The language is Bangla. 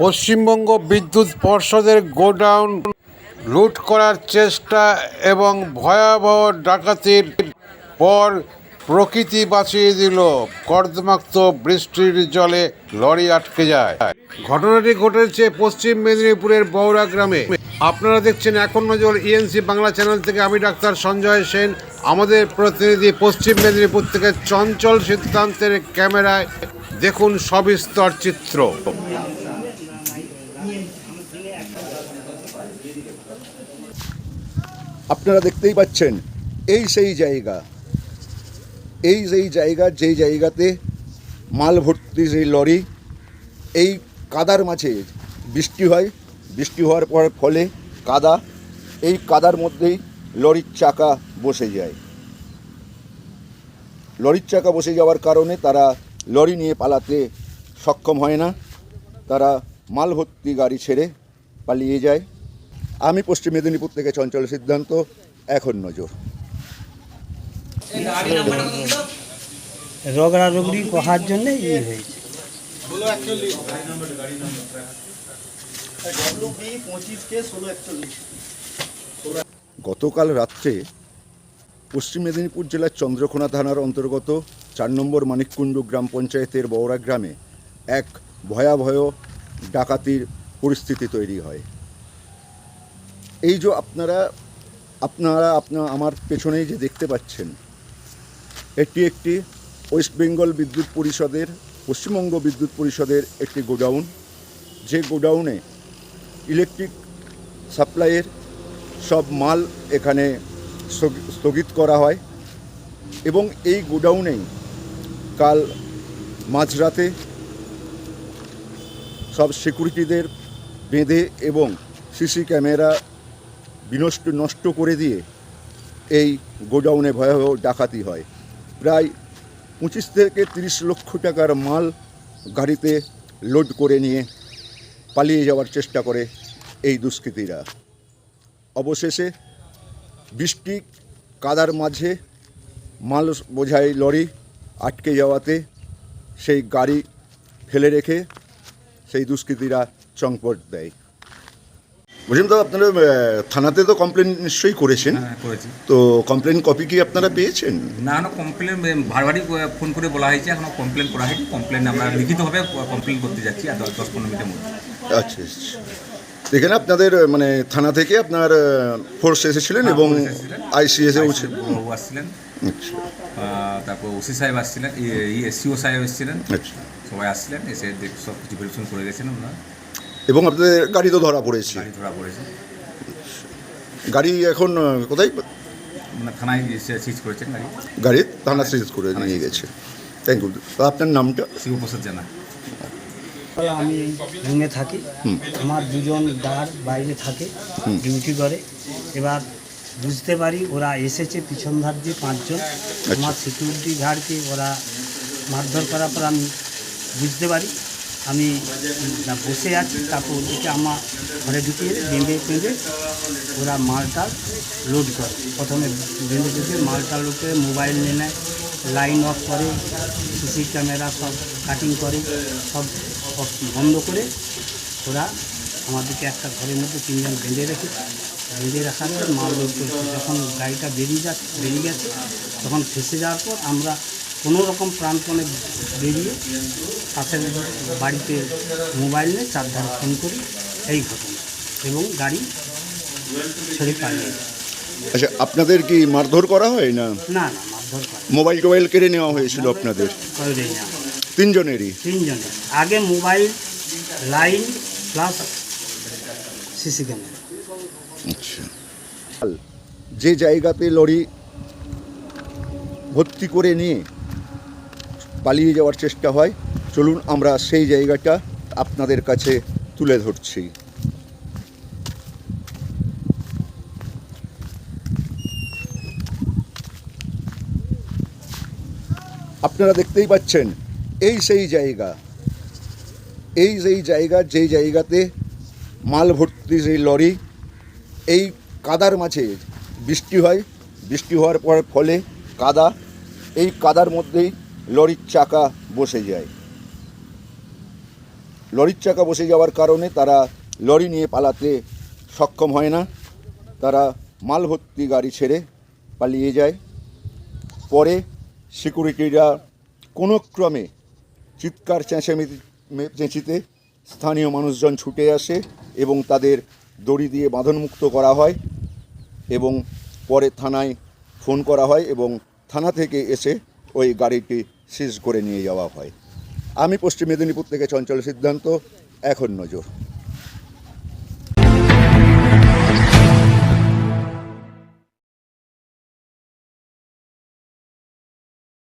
পশ্চিমবঙ্গ বিদ্যুৎ পর্ষদের গোডাউন লুট করার চেষ্টা এবং ভয়াবহ ডাকাতির পর প্রকৃতি বাঁচিয়ে দিল। কর্দমাক্ত বৃষ্টির জলে লরি আটকে যায়। ঘটনাটি ঘটেছে পশ্চিম মেদিনীপুরের বৌরা গ্রামে। আপনারা দেখছেন এখন নজর ইএনসি বাংলা চ্যানেল থেকে আমি ডাক্তার সঞ্জয় সেন। আমাদের প্রতিনিধি পশ্চিম মেদিনীপুর থেকে চঞ্চল সিদ্ধান্তের ক্যামেরায় দেখুন সবিস্তর চিত্র। আপনারা দেখতেই পাচ্ছেন, এই সেই জায়গা। এই সেই জায়গা, যেই জায়গাতে মাল ভর্তি সেই লরি, এই কাদার মাঝে বৃষ্টি হয়। বৃষ্টি হওয়ার পর ফলে কাদা, এই কাদার মধ্যেই লরির চাকা বসে যায়। লরির চাকা বসে যাওয়ার কারণে তারা লরি নিয়ে পালাতে সক্ষম হয় না। তারা মাল ভর্তি গাড়ি ছেড়ে পালিয়ে যায়। আমি পশ্চিম মেদিনীপুর থেকে চঞ্চল সিদ্ধান্ত এখন নজর। রগড়া রগড়ি কহার জন্য ইয়ে হয়েছে। গতকাল রাত্রে পশ্চিম মেদিনীপুর জেলার চন্দ্রকোনা থানার অন্তর্গত চার নম্বর মানিককুণ্ড গ্রাম পঞ্চায়েতের বওড়া গ্রামে এক ভয়াবহ ডাকাতির পরিস্থিতি তৈরি হয়। এই যে আপনারা আপনারা আপনার আমার পেছনেই যে দেখতে পাচ্ছেন, এটি একটি ওয়েস্ট বেঙ্গল বিদ্যুৎ পরিষদের, পশ্চিমবঙ্গ বিদ্যুৎ পরিষদের একটি গোডাউন। যে গোডাউনে ইলেকট্রিক সাপ্লাইয়ের সব মাল এখানে স্থগি- স্থগিত করা হয় এবং এই গোডাউনেই কাল মাঝরাতে সব সিকিউরিটিদের বেঁধে এবং সিসি ক্যামেরা বিনষ্ট, নষ্ট করে দিয়ে এই গোডাউনে ভয়াবহ ডাকাতি হয়। প্রায় পঁচিশ থেকে তিরিশ লক্ষ টাকার মাল গাড়িতে লোড করে নিয়ে পালিয়ে যাওয়ার চেষ্টা করে এই দুষ্কৃতীরা। অবশেষে বৃষ্টি, কাদার মাঝে মাল বোঝাই লরি আটকে যাওয়াতে সেই গাড়ি ফেলে রেখে সেই দুষ্কৃতীরা চংপট দেয়। বুঝলেন তো আপনারা থানাতে তো কমপ্লেন নিশ্চয়ই করেছেন। হ্যাঁ করেছি। তো কমপ্লেন কপি কি আপনারা পেয়েছেন? না না কমপ্লেন বারবারই ফোন করে বলা হয়েছে এখনও কমপ্লেন করা হয়নি। কমপ্লেন আমরা লিখিতভাবে কমপ্লেন করতে যাচ্ছি আর দশ দশ পনেরো মিনিটের মধ্যে। আচ্ছা আচ্ছা। এখানে আপনাদের মানে থানা থেকে আপনার ফোর্স এসেছিলেন এবং এসেছিলেন। আইসিএস আসছিলেন। আচ্ছা। তারপর ওসি সাহেব আসছিলেন এসিও সাহেব এসেছিলেন। আচ্ছা। সবাই আসছিলেন এসে দেখ- সব কিছু ভেরিফিকেশন করে গেছেন আমরা। এবং আপনাদের গাড়ি তো ধরা পড়েছে। গাড়ি ধরা পড়েছে। গাড়ি এখন কোথায়? মানে থানায় সিজ করেছেন গাড়ি। গাড়ি থানা সিজ করে নিয়ে গেছে। থ্যাংক ইউ আপনার নামটা? শিবপ্রসাদ জানা। আমি রুমে থাকি। আমার দুজন দাঁড় বাইরে থাকে ডিউটি করে। এবার বুঝতে পারি ওরা এসেছে পিছন ধার দিয়ে পাঁচজন। আমার সিকিউরিটি গার্ডকে ওরা মারধর করার পর আমি বুঝতে পারি। আমি বসে আছি তারপর ওদিকে আমার ঘরে ঢুকিয়ে বেঁধে বেঁধে ওরা মালটা লোড করে। প্রথমে বেঁধে বেঁধে মালটা লোড করে মোবাইল নিয়ে নেয় লাইন অফ করে সিসি ক্যামেরা সব কাটিং করে, সব বন্ধ করে ওরা আমাদেরকে একটা ঘরের মধ্যে তিনজন বেঁধে রেখেছে বেঁধে রাখার পর মাল লোড করেছে। যখন গাড়িটা বেরিয়ে যাচ্ছে, বেরিয়ে গেছে, তখন ফেসে যাওয়ার পর আমরা কোনো রকম প্রাণপণে বেরিয়ে পাশের বাড়িতে মোবাইল নিয়ে চারধারে ফোন করি এই ঘটনা। এবং গাড়ি ছেড়ে পালিয়ে আচ্ছা আপনাদের কি মারধর করা হয় না? না না মারধর করে মোবাইল টোবাইল কেড়ে নেওয়া হয়েছিল আপনাদের? তিনজনেরই? তিনজনে আগে mobile line plus CC camera. আচ্ছা। যে জায়গাতে লরি ভর্তি করে নিয়ে পালিয়ে যাওয়ার চেষ্টা হয়। চলুন আমরা সেই জায়গাটা আপনাদের কাছে তুলে ধরছি। আপনারা দেখতেই পাচ্ছেন, এই সেই জায়গা। এই সেই জায়গা, যেই জায়গাতে মাল ভর্তি সেই লরি, এই কাদার মাঝে বৃষ্টি হয়। বৃষ্টি হওয়ার পর ফলে কাদা। এই কাদার মধ্যেই লরির চাকা বসে যায়। লরির চাকা বসে যাওয়ার কারণে তারা লরি নিয়ে পালাতে সক্ষম হয় না। তারা মাল ভর্তি গাড়ি ছেড়ে পালিয়ে যায়। পরে সিকিউরিটিরা কোনো ক্রমে চিৎকার চেঁচিতে স্থানীয় মানুষজন ছুটে আসে এবং তাদের দড়ি দিয়ে বাঁধনমুক্ত করা হয় এবং পরে থানায় ফোন করা হয় এবং থানা থেকে এসে ওই গাড়িটি সিজ করে নিয়ে যাওয়া হয়। আমি পশ্চিম মেদিনীপুর থেকে চঞ্চল সিদ্ধান্ত এখন নজর।